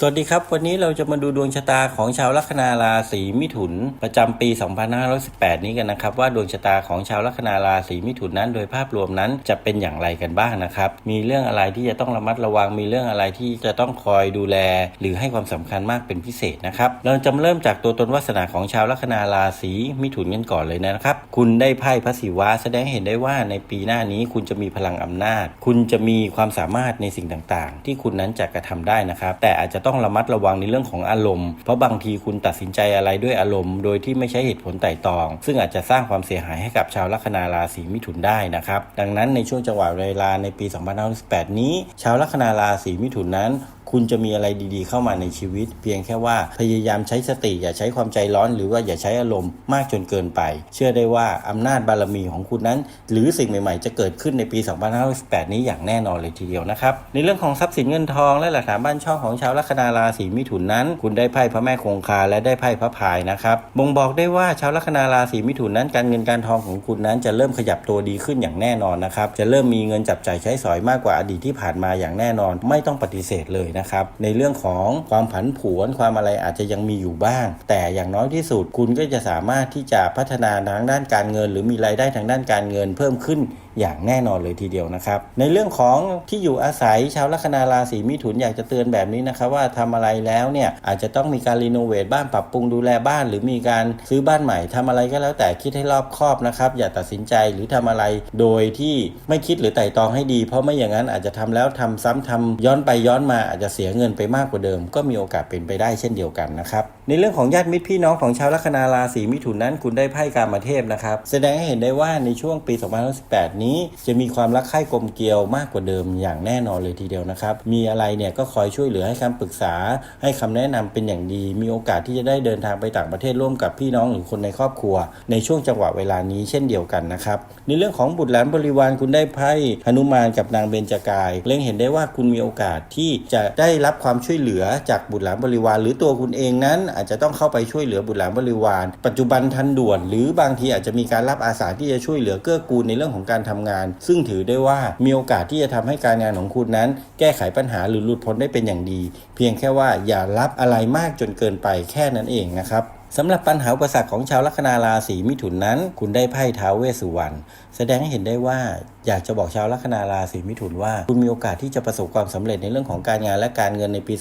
สวัสดีครับ วันนี้เราจะมาดูดวงชะตาของชาวลัคนาราศีมิถุน ประจำปี 2518 นี้กันนะครับ ว่าดวงชะตาของชาวลัคนาราศีมิถุนนั้น โดยภาพรวมนั้นจะเป็นอย่างไรกันบ้างนะครับ มีเรื่องอะไรที่จะต้องระมัดระวังมีเรื่องอะไรที่จะต้องคอยดูแล หรือให้ความสำคัญมากเป็นพิเศษนะครับเราจะเริ่มจากตัวตนวาสนาของชาวลัคนาราศีมิถุนกันก่อนเลยนะครับ คุณได้ไพ่พระศิวะแสดงเห็นได้ว่าในปีหน้านี้คุณจะมีพลังอำนาจ คุณจะมีความสามารถในสิ่งต่างๆ ที่คุณนั้นจะกระทำได้นะครับ แต่อาจจะต้องระมัดระวังในเรื่องของอารมณ์ เพราะบางทีคุณตัดสินใจอะไรด้วยอารมณ์ โดยที่ไม่ใช่เหตุผลไต่ตอง ซึ่งอาจจะสร้างความเสียหายให้กับชาวลัคนาราศีมิถุนได้นะครับ ดังนั้นในช่วงจังหวะเวลาในปี 2518 นี้ ชาวลัคนาราศีมิถุนนั้น คุณจะมีอะไรดีๆ เข้ามาในชีวิต เพียงแค่ว่าพยายามใช้สติอย่าใช้ความใจร้อน หรือว่าอย่าใช้อารมณ์มากจนเกินไป เชื่อได้ว่าอำนาจบารมีของคุณนั้น หรือสิ่งใหม่ๆ จะเกิดขึ้นในปี 2518นี้อย่างแน่นอนเลยทีเดียวนะครับ ในเรื่องของทรัพย์สินเงินทองและหลักฐานบ้านช่องของชาวลัคนาราศีมิถุนนั้น คุณได้ไพ่พระแม่คงคาและได้ไพ่พระพายนะครับบ่งบอกได้ว่าชาวลัคนาราศีมิถุนนั้น การเงินการทองของคุณนั้นจะเริ่มขยับตัวดีขึ้นอย่างแน่นอนนะครับจะเริ่มมีเงินจับจ่ายใช้สอยมากกว่าอดีตที่ผ่านมาอย่างแน่นอน ไม่ต้องปฏิเสธเลยนะครับในเรื่องของความผันผวนความอะไรอาจจะยังมีอยู่บ้าง แต่อย่างน้อยที่สุดคุณก็จะสามารถที่จะพัฒนาทางด้านการเงิน หรือมีรายได้ทางด้านการเงินเพิ่มขึ้น อย่างแน่นอนเลยทีเดียวนะครับ ในเรื่องของที่อยู่อาศัยชาวลัคนาราศีมิถุนอยากจะเตือนแบบนี้นะครับว่าทำอะไรแล้วเนี่ยอาจจะต้องมีการรีโนเวทบ้านปรับปรุงดูแลบ้าน หรือมีการซื้อบ้านใหม่ทำอะไรก็แล้วแต่คิดให้รอบคอบนะครับ อย่าตัดสินใจหรือทำอะไรโดยที่ไม่คิดหรือไต่ตองให้ดี เพราะไม่อย่างนั้นอาจจะทำแล้วทำซ้ำทำย้อนไปย้อนมาอาจจะเสียเงินไปมากกว่าเดิม ก็มีโอกาสเป็นไปได้เช่นเดียวกันนะครับในเรื่องของญาติมิตรพี่น้องของชาวลัคนาราศีมิถุนนั้นคุณได้ไพ่การมาเทพนะครับแสดงให้เห็นได้ว่าในช่วงปี 2018 นี้จะมีความรักใคร่กลมเกลียวมากกว่าเดิมอย่างแน่นอนเลยทีเดียวนะครับ มีอะไรเนี่ยก็คอยช่วยเหลือให้คำปรึกษา ให้คำแนะนำเป็นอย่างดี มีโอกาสที่จะได้เดินทางไปต่างประเทศร่วมกับพี่น้องหรือคนในครอบครัว ในช่วงจังหวะเวลานี้เช่นเดียวกันนะครับในเรื่องของบุตรหลานบริวารคุณได้ไพ่หนุมานกับนางเบญจกาย เล็งเห็นได้ว่าคุณมีโอกาสที่จะได้รับความช่วยเหลือจากบุตรหลานบริวาร หรือตัวคุณเองนั้น อาจจะต้องเข้าไปช่วยเหลือบุตรหลานบริวาร ปัจจุบันทันด่วน หรือบางทีอาจจะมีการรับอาสาที่จะช่วยเหลือเกื้อกูลในเรื่องของการทำงาน ซึ่งถือได้ว่ามีโอกาสที่จะทำให้การงานของคุณนั้น แก้ไขปัญหาหรือหลุดพ้นได้เป็นอย่างดี เพียงแค่ว่าอย่ารับอะไรมากจนเกินไปแค่นั้นเองนะครับสำหรับปัญหาอุปสรรคของชาวลัคนาราศีมิถุนนั้น คุณได้ไพ่ท้าวเวสสุวรรณแสดงให้เห็นได้ว่าอยากจะบอกชาวลัคนาราศีมิถุนว่า คุณมีโอกาสที่จะประสบความสำเร็จในเรื่องของการงานและการเงินในปี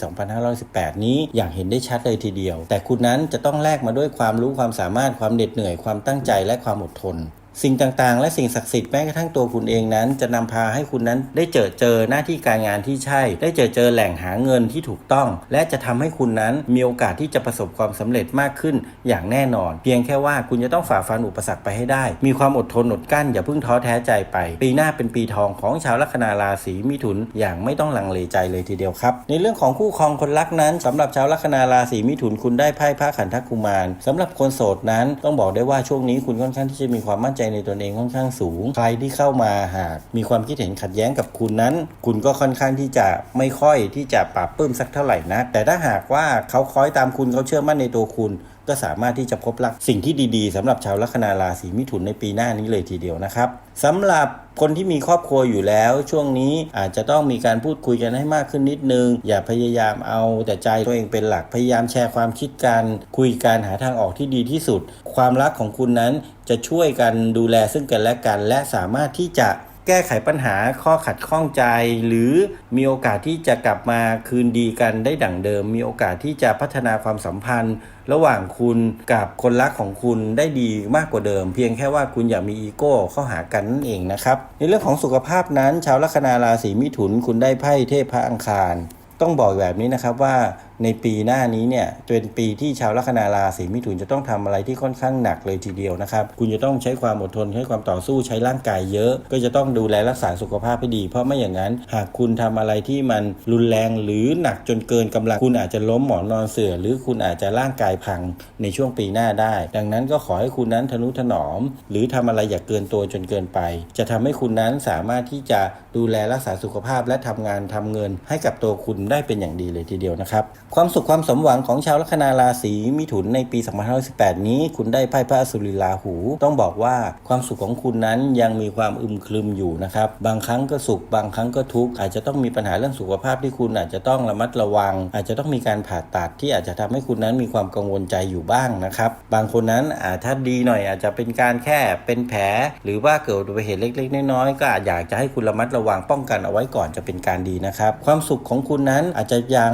2518 นี้อย่างเห็นได้ชัดเลยทีเดียว แต่คุณนั้นจะต้องแลกมาด้วยความรู้ความสามารถความเหน็ดเหนื่อยความตั้งใจและความอดทน สิ่งต่างๆ และสิ่งศักดิ์สิทธิ์แม้กระทั่งตัวคุณเองนั้น จะนำพาให้คุณนั้นได้เจอเจอหน้าที่การงานที่ใช่ ได้เจอเจอแหล่งหาเงินที่ถูกต้อง และจะทำให้คุณนั้นมีโอกาสที่จะประสบความสำเร็จมากขึ้นอย่างแน่นอน เพียงแค่ว่าคุณจะต้องฝ่าฟันอุปสรรคไปให้ได้ มีความอดทนอดกั้นอย่าเพิ่งท้อแท้ใจไป ปีหน้าเป็นปีทองของชาวลัคนาราศีมิถุนอย่างไม่ต้องลังเลใจเลยทีเดียวครับ ในเรื่องของคู่ครองคนรักนั้นสำหรับชาวลัคนาราศีมิถุนคุณได้ไพ่พระขันธกุมารสำหรับคนโสดนั้นต้องบอกได้ว่าช่วงนี้คุณค่อนข้างที่จะมีความมั่นใจในตนเองค่อนข้างสูง ใครที่เข้ามาหากมีความคิดเห็นขัดแย้งกับคุณนั้น คุณก็ค่อนข้างที่จะไม่ค่อยที่จะปรับปื้มสักเท่าไหร่นะแต่ถ้าหากว่าเขาคอยตามคุณเขาเชื่อมั่นในตัวคุณ ก็สามารถที่จะพบรักสิ่งที่ดีๆสำหรับชาวลัคนาราศีมิถุนในปีหน้านี้เลยทีเดียวนะครับสำหรับคนที่มีครอบครัวอยู่แล้ว ช่วงนี้อาจจะต้องมีการพูดคุยกันให้มากขึ้นนิดนึง อย่าพยายามเอาแต่ใจตัวเองเป็นหลักพยายามแชร์ความคิดกัน คุยกันหาทางออกที่ดีที่สุด ความรักของคุณนั้นจะช่วยกันดูแลซึ่งกันและกัน และสามารถที่จะ แก้ไขปัญหาข้อขัดข้องใจ หรือมีโอกาสที่จะกลับมาคืนดีกันได้ดั่งเดิม มีโอกาสที่จะพัฒนาความสัมพันธ์ ระหว่างคุณกับคนรักของคุณได้ดีมากกว่าเดิม เพียงแค่ว่าคุณอย่ามีอีโก้เข้าหากันนั่นเองนะครับในเรื่องของสุขภาพนั้น ชาวลัคนาราศีมิถุนคุณได้ไพ่เทพพระอังคาร ต้องบอกแบบนี้นะครับว่าในปีหน้านี้เนี่ยเป็นปีที่ชาวลัคนาราศีมิถุนจะต้องทำอะไรที่ค่อนข้างหนักเลยทีเดียวนะครับ คุณจะต้องใช้ความอดทนใช้ความต่อสู้ใช้ร่างกายเยอะ ก็จะต้องดูแลรักษาสุขภาพให้ดี เพราะไม่อย่างนั้น หากคุณทำอะไรที่มันรุนแรงหรือหนักจนเกินกำลัง คุณอาจจะล้มหมอนนอนเสื่อ หรือคุณอาจจะร่างกายพังในช่วงปีหน้าได้ ดังนั้นก็ขอให้คุณนั้นทนุถนอม หรือทำอะไรอย่าเกินตัวจนเกินไป จะทำให้คุณนั้นสามารถที่จะดูแลรักษาสุขภาพและทำงานทำเงินให้กับตัวคุณได้เป็นอย่างดีเลยทีเดียวนะครับความสุขความสมหวังของชาวลัคนาราศีมิถุนในปี 2518 นี้ คุณได้ไพ่พระอสุริลาหู ต้องบอกว่าความสุขของคุณนั้นยังมีความอึมครึมอยู่นะครับ บางครั้งก็สุข บางครั้งก็ทุกข์ อาจจะต้องมีปัญหาเรื่องสุขภาพที่คุณอาจจะต้องระมัดระวัง อาจจะต้องมีการผ่าตัดที่อาจจะทำให้คุณนั้นมีความกังวลใจอยู่บ้างนะครับ บางคนนั้นอาจถ้าดีหน่อยอาจจะเป็นการแค่เป็นแผล หรือว่าเกิดอุบัติเหตุเล็ก ๆ น้อยๆ ก็อาจอยากจะให้คุณระมัดระวังป้องกันเอาไว้ก่อนจะเป็นการดีนะครับ ความสุขของคุณนั้นอาจจะยัง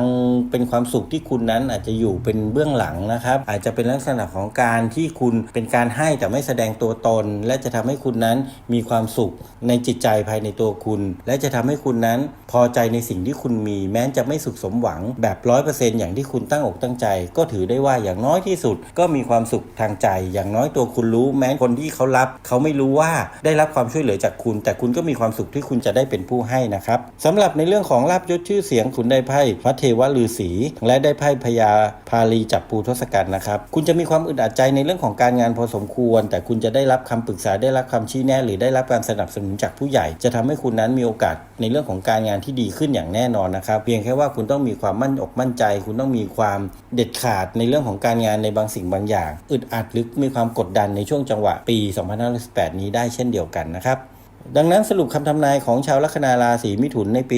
เป็นความความสุขที่คุณนั้นอาจจะอยู่เป็นเบื้องหลังนะครับ อาจจะเป็นลักษณะของการที่คุณเป็นการให้แต่ไม่แสดงตัวตน และจะทำให้คุณนั้นมีความสุขในจิตใจภายในตัวคุณ และจะทำให้คุณนั้นพอใจในสิ่งที่คุณมี แม้จะไม่สุขสมหวังแบบร้อยเปอร์เซ็นต์อย่างที่คุณตั้งอกตั้งใจ ก็ถือได้ว่าอย่างน้อยที่สุด ก็มีความสุขทางใจ อย่างน้อยตัวคุณรู้ แม้คนที่เขารับ เขาไม่รู้ว่าได้รับความช่วยเหลือจากคุณ แต่คุณก็มีความสุขที่คุณจะได้เป็นผู้ให้นะครับสำหรับในเรื่องของลาบยศชื่อเสียงคุณได้ไพ่พระเทวฤาษีและได้ไพ่พญาพาลีจับปูทศกัณฐ์นะครับ คุณจะมีความอึดอัดใจในเรื่องของการงานพอสมควร แต่คุณจะได้รับคำปรึกษาได้รับคำชี้แนะ หรือได้รับการสนับสนุนจากผู้ใหญ่ จะทำให้คุณนั้นมีโอกาสในเรื่องของการงานที่ดีขึ้นอย่างแน่นอนนะครับ เพียงแค่ว่าคุณต้องมีความมั่นอกมั่นใจ คุณต้องมีความเด็ดขาดในเรื่องของการงานในบางสิ่งบางอย่าง อึดอัดหรือมีความกดดันในช่วงจังหวะปี 2518 นี้ได้เช่นเดียวกันนะครับ ดังนั้นสรุปคำทำนายของชาวลัคนาราศีมิถุนในปี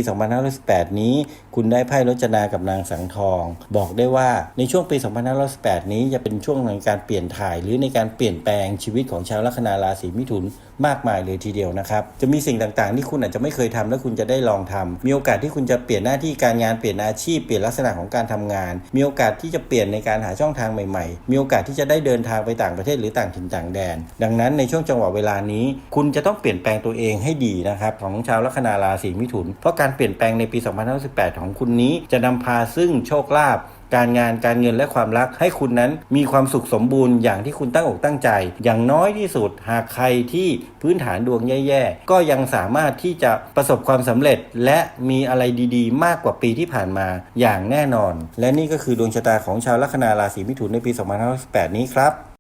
2518 นี้ คุณได้ไพ่รจนากับนางสังทอง บอกได้ว่าในช่วงปี 2518 นี้จะเป็นช่วงในการเปลี่ยนถ่าย หรือในการเปลี่ยนแปลงชีวิตของชาวลัคนาราศีมิถุนมากมายเลยทีเดียวนะครับจะมีสิ่งต่างๆ ที่คุณอาจจะไม่เคยทำแล้วคุณจะได้ลองทำมีโอกาสที่คุณจะเปลี่ยนหน้าที่การงานเปลี่ยนอาชีพเปลี่ยนลักษณะของการทำงาน มีโอกาสที่จะเปลี่ยนในการหาช่องทางใหม่ๆ มีโอกาสที่จะได้เดินทางไปต่างประเทศหรือต่างถิ่นต่างแดน ดังนั้นในช่วงจังหวะเวลานี้ คุณจะต้องเปลี่ยนแปลงตัวเองให้ดีนะครับของชาวลัคนาราศีมิถุน เพราะการเปลี่ยนแปลงในปี2518 ของคุณนี้จะนำพาซึ่งโชคลาภการงานการเงินและความรักให้คุณนั้นมีความสุขสมบูรณ์อย่างที่คุณตั้งอกตั้งใจ อย่างน้อยที่สุดหากใครที่พื้นฐานดวงแย่ๆ ก็ยังสามารถที่จะประสบความสำเร็จ และมีอะไรดีๆ มากกว่าปีที่ผ่านมาอย่างแน่นอน และนี่ก็คือดวงชะตาของชาวลัคนาราศีมิถุนในปี 2518 นี้ครับ